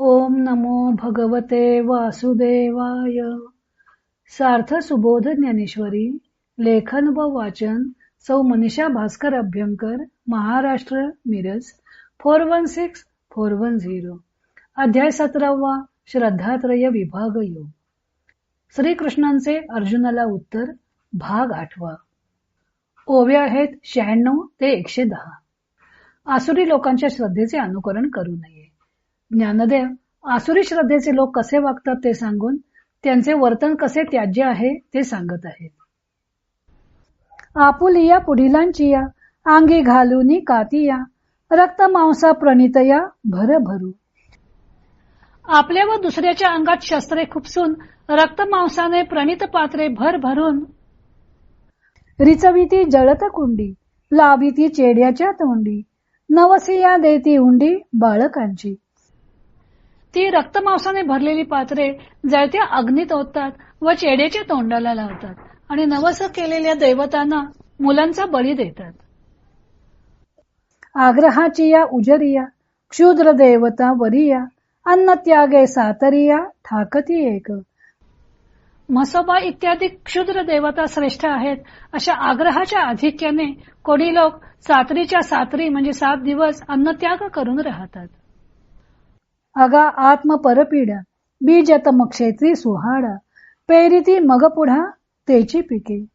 ओम नमो भगवते वासुदेवाय. सार्थ सुबोध ज्ञानेश्वरी लेखन व वाचन सौ Manisha Bhaskar Abhyankar Maharashtra Miraj four one six four one zero. अध्याय सतरावा श्रद्धात्रय विभाग योग. श्रीकृष्णांचे अर्जुनाला उत्तर भाग आठवा. ओव्या आहेत शहाण्णव ते एकशे दहा. आसुरी लोकांच्या श्रद्धेचे अनुकरण करू नये. ज्ञानदेव. आसुरी श्रद्धेचे लोक कसे वागतात ते सांगून त्यांचे वर्तन कसे त्याज्य आहे ते सांगत आहेत. आपुलिया पुढिलांचिया अंगी घालूनी कातिया रक्त मांसा प्रणितया भर भरू. आपल्या व दुसऱ्याच्या अंगात शस्त्रे खुपसून रक्त मांसाने प्रणित पात्रे भर भरून. रिचविती जळत कुंडी लाविती चेड्याच्या तोंडी नवसिया देती उंडी बाळकांची. ती रक्तमांसाने भरलेली पात्रे जळत्या अग्नीत ओततात व चेडेच्या तोंडाला लावतात आणि नवस केलेल्या दैवतांना मुलांचा बळी देतात. आग्रहाची या उजरिया क्षुद्र देवता वरिया अन्न त्यागे सातरिया ठाकती एक. म्हसोबा इत्यादी क्षुद्र देवता श्रेष्ठ आहेत अशा आग्रहाच्या आधिक्याने कोणी लोक सातरीच्या सातरी म्हणजे सात दिवस अन्नत्याग करून राहतात. अगा आत्म परपीडा बीजतम क्षेत्री सुहाडा पेरिती मग पुढा तेची पिके.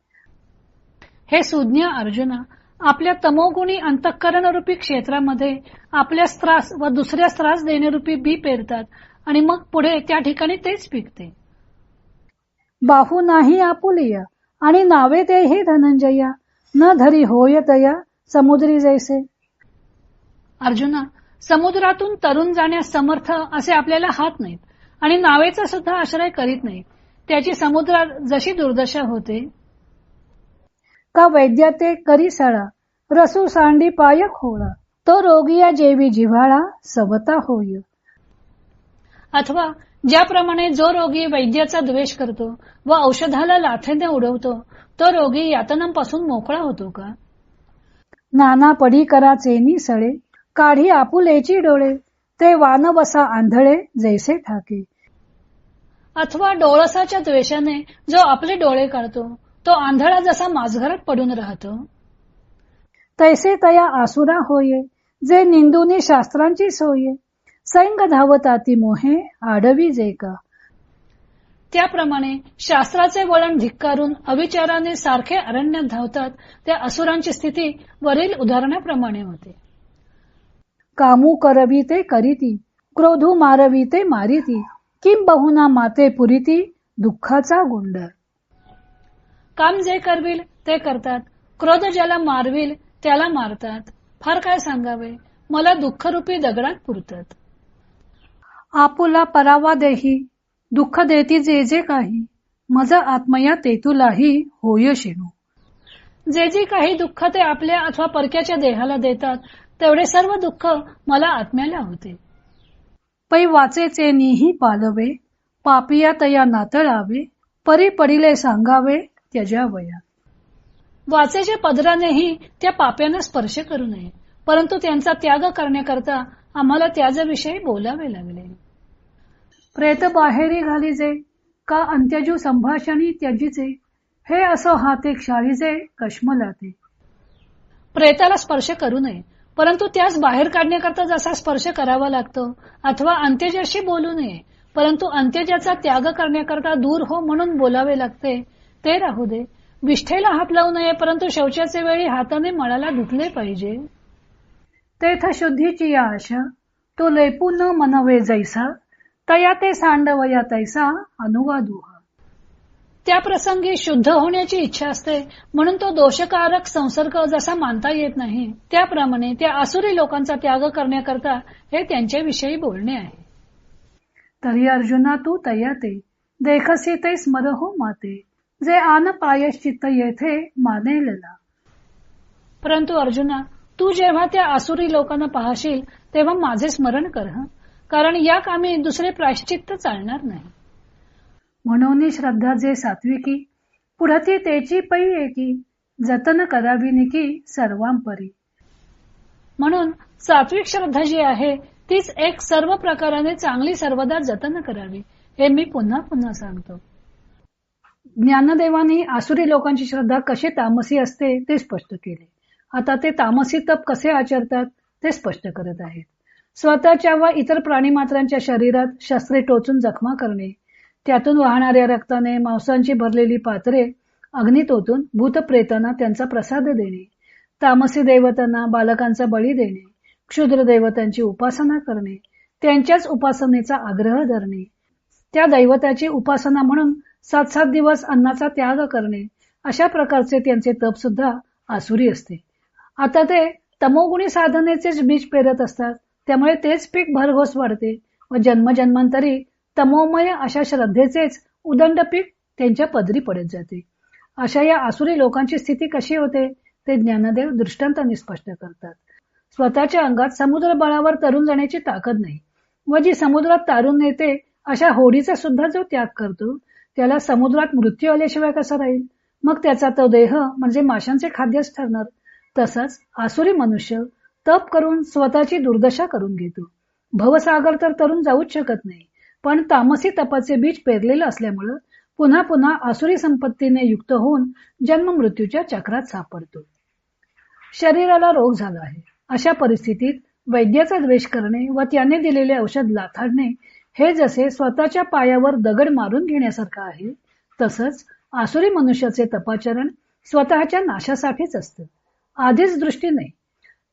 हे सुज्ञ अर्जुना आपल्या तमोगुणी अंतःकरण रूपी क्षेत्रामध्ये आपल्या त्रास व दुसऱ्या त्रास देण्यारूपी बी पेरतात आणि मग पुढे त्या ठिकाणी तेच पिकते. बाहू नाही आपुलिया आणि नावे तेही धनंजया न धरी होय तया समुद्री जैसे. अर्जुना समुद्रातून तरुण जाण्यास समर्थ असे आपल्याला हात नाहीत. आणि नावेचा सुद्धा आश्रय करीत नाही त्याची समुद्रात जशी दुर्दशा होते. का वैद्या ते करी सळा? रसू सांडी पाय खोळा. तो रोगिया जेवी जिव्हाळा सवता होय. अथवा ज्याप्रमाणे जो रोगी वैद्याचा द्वेष करतो व औषधाला लाथेने उडवतो तो रोगी यातनांपासून मोकळा होतो का? नाना पडी करा चेनी सळे. काढी आपुलेची डोळे ते वान बसा आंधळे जैसे ठाके. अथवा डोळसाच्या द्वेषाने जो आपले डोळे काढतो तो आंधळा जसा माझघरात पडून राहतो. तैसे तया आसुरा होये जे निंदुनी शास्त्रांची सोये. सैंग धावताती मोहे आडवी जे का. त्याप्रमाणे शास्त्राचे वळण धिक्कारून अविचाराने सारखे अरण्यात धावतात त्या असुरांची स्थिती वरील उदाहरणाप्रमाणे होते. कामू करवी ते करीती क्रोधू मारवी ते मारिती किम बहुना माते पुरीती दुःखाचा गुंड काम जे करविल ते करतात क्रोध ज्याला मारविल त्याला मारतात. फार काय सांगावे? मला दुःखरूपी दगडात पुरतात. आपुला परावा देही दुःख देती जे जे काही मज आत्मया तेतुलाही होय शेणू. जे जे काही दुःख ते आपल्या अथवा परक्याच्या देहाला देतात तेवढे सर्व दुःख मला आत्म्याला होते. पै वाचेचे निही पालवे पापिया तया नातळावे परी पडिले सांगावे वया. वाचेच्या पदरानेही त्या पाप्यांना स्पर्श करू नये परंतु त्यांचा त्याग करण्याकरता आम्हाला त्याच्याविषयी बोलावे लागले. प्रेत बाहेरी घालीजे का अंत्यजू संभाषणी त्याजीचे हे असं हाते क्षारीजे कश्मलाते प्रेताला स्पर्श करू नये परंतु त्यास बाहेर काढण्याकरता जसा स्पर्श करावा लागतो अथवा अंत्यजाशी बोलू नये परंतु अंत्यजाचा त्याग करण्याकरता दूर हो म्हणून बोलावे लागते ते राहू दे. विष्ठेला हात लावू नये परंतु शौचाचे वेळी हाताने मळाला धुतले पाहिजे. तेथ शुद्धीची या आशा. तो लेपू न मनवे जैसा तया ते सांडवया तैसा अनुवादू त्या प्रसंगी शुद्ध होण्याची इच्छा असते म्हणून तो दोषकारक संसर्ग जसा मानता येत नाही त्याप्रमाणे त्या आसुरी लोकांचा त्याग करण्याकरता हे त्यांच्याविषयी बोलणे आहे. तरी अर्जुना तू तयाते देखसी ते स्मर हो माते जे आन पायश्चित्त येथे मानेलला. परंतु अर्जुना तू जेव्हा त्या आसुरी लोकांना पाहशील तेव्हा माझे स्मरण कर कारण या कामी दुसरे प्रायश्चित्त चालणार नाही. म्हणून श्रद्धा जे सात्विकी पुढती तेची पै एकी जतन करावी निकी सर्वांपरी. म्हणून सात्विक श्रद्धा जी आहे तीच एक सर्व प्रकाराने चांगली सर्वदा जतन करावी हे मी पुन्हा पुन्हा सांगतो. ज्ञानदेवानी आसुरी लोकांची श्रद्धा कशी तामसी असते ते स्पष्ट केले. आता ते तामसी तप कसे आचरतात ते स्पष्ट करत आहेत. स्वतःच्या व इतर प्राणीमात्रांच्या शरीरात शस्त्रे टोचून जखमा करणे त्यातून वाहणाऱ्या रक्ताने मांसांची भरलेली पात्रे अग्नीत ओतून भूतप्रेतांना त्यांचा प्रसाद देणे तामसी देवतांना बालकांचा बळी देणे क्षुद्र देवतांची उपासना करणे त्यांच्याच उपासनेचा आग्रह धरणे त्या दैवताची उपासना म्हणून सात सात दिवस अन्नाचा त्याग करणे अशा प्रकारचे त्यांचे तप सुद्धा आसुरी असते. आता ते तमोगुणी साधनेचेच बीज पेरत असतात त्यामुळे तेच पीक भरघोस वाढते व जन्मजन्मांतरी तमोमय अशा श्रद्धेचेच उदंड पीठ त्यांच्या पदरी पडत जाते. अशा या आसुरी लोकांची स्थिती कशी होते ते ज्ञानदेव दृष्टांतांनी स्पष्ट करतात. स्वतःच्या अंगात समुद्र बळावर तरुण जाण्याची ताकद नाही व जी समुद्रात तारून नेते अशा होडीचा सुद्धा जो त्याग करतो त्याला समुद्रात मृत्यू आल्याशिवाय कसा राहील? मग त्याचा तो देह म्हणजे माशांचे खाद्यच ठरणार. तसंच आसुरी मनुष्य तप करून स्वतःची दुर्दशा करून घेतो. भवसागर तर तरुण जाऊच शकत नाही. पण तामसी तपाचे बीज पेरलेलं असल्यामुळं पुन्हा पुन्हा आसुरी संपत्तीने युक्त होऊन जन्म मृत्यूच्या चक्रात सापडतो शरीराला रोग झाला आहे. अशा परिस्थितीत वैद्याचा द्वेष करणे व त्याने दिलेले औषध लाथाडणे हे जसे स्वतःच्या पायावर दगड मारून घेण्यासारखं आहे तसंच आसुरी मनुष्याचे तपाचरण स्वतःच्या नाशासाठीच असतं. आधीच दृष्टीने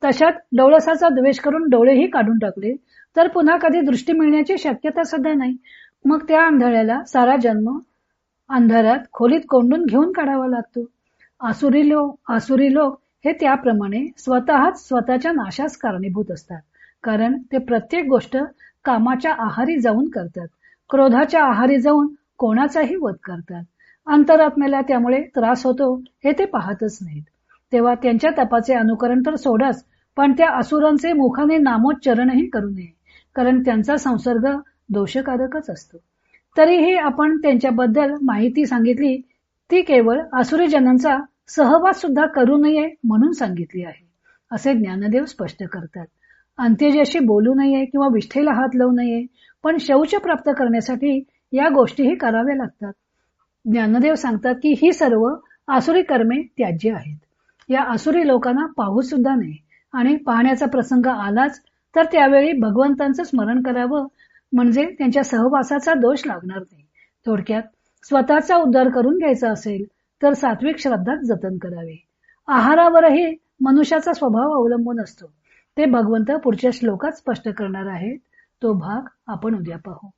तशात डोळसाचा द्वेष करून डोळेही काढून टाकले. तर पुन्हा कधी दृष्टी मिळण्याची शक्यता सुद्धा नाही. मग त्या आंधळ्याला सारा जन्म अंधारात खोलीत कोंडून घेऊन काढावा लागतो. आसुरी लोक आसुरी लोक हे त्याप्रमाणे स्वतःच स्वतःच्या नाशास कारणीभूत असतात. कारण ते प्रत्येक गोष्ट कामाच्या आहारी जाऊन करतात. क्रोधाच्या आहारी जाऊन कोणाचाही वध करतात. अंतरात्म्याला त्यामुळे त्रास होतो हे ते पाहतच नाहीत. तेव्हा त्यांच्या तपाचे अनुकरण तर सोडाच पण त्या असुरांचे मुखाने नामोच्चरणही करू नये कारण त्यांचा संसर्ग दोषकारकच असतो. तरीही आपण त्यांच्याबद्दल माहिती सांगितली ती केवळ असुरीजनांचा सहवास सुद्धा करू नये म्हणून सांगितली आहे असे ज्ञानदेव स्पष्ट करतात. अंत्यजाशी बोलू नये किंवा विष्ठेला हात लावू नये पण शौच प्राप्त करण्यासाठी या गोष्टीही कराव्या लागतात. ज्ञानदेव सांगतात की ही सर्व आसुरी कर्मे त्याज्य आहेत. या असुरी लोकांना पाहू सुद्धा नाही. आणि पाहण्याचा प्रसंग आलाच तर त्यावेळी भगवंतांचं स्मरण करावं म्हणजे त्यांच्या सहवासाचा दोष लागणार नाही. थोडक्यात स्वतःचा उद्धार करून घ्यायचा असेल तर सात्विक श्रद्धाच जतन करावे. आहारावरही मनुष्याचा स्वभाव अवलंबून असतो. ते भगवंत पुढच्या श्लोकात स्पष्ट करणार आहेत. तो भाग आपण उद्या पाहू.